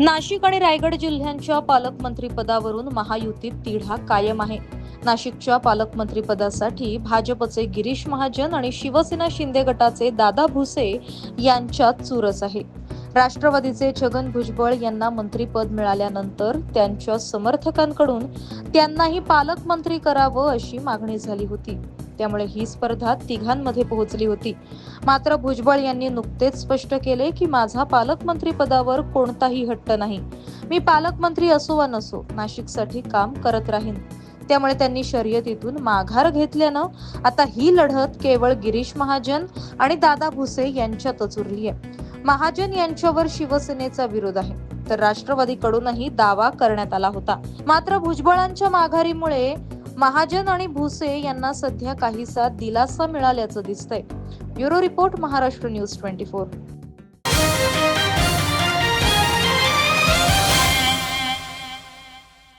नाशिक आणि रायगड जिल्ह्यांच्या पालकमंत्रीपदावरून महायुतीत तिढा कायम आहे. नाशिकच्या पालकमंत्रीपदासाठी भाजपचे गिरीश महाजन आणि शिवसेना शिंदे गटाचे दादा भुसे यांच्यात चुरस आहे. राष्ट्रवादीचे छगन भुजबळ यांना मंत्रीपद मिळाल्यानंतर त्यांच्या समर्थकांकडून त्यांनाही पालकमंत्री करावं अशी मागणी झाली होती. त्यामुळे ही स्पर्धा तिघांमध्ये पोहोचली होती. मात्र भुजबळ यांनी नुकतेच स्पष्ट केले की माझा पालकमंत्री पदावर कोणताही हट्ट नाही. मी पालकमंत्री असो वा नसो नाशिकसाठी काम करत राहीन. त्यामुळे त्यांनी शर्यतीतून माघार घेतल्यानं आता ही लढत केवळ गिरीश महाजन आणि दादा भुसे यांच्यातच उरली आहे. महाजन यांच्यावर शिवसेनेचा विरोध आहे. तर राष्ट्रवादीकडूनही दावा करण्यात आला होता. मात्र भुजबळांच्या माघारीमुळे महाजन आणि भुसे यांना सध्या काहीसा दिलासा मिळाल्याचं दिसतंय. Bureau report Maharashtra news twenty four.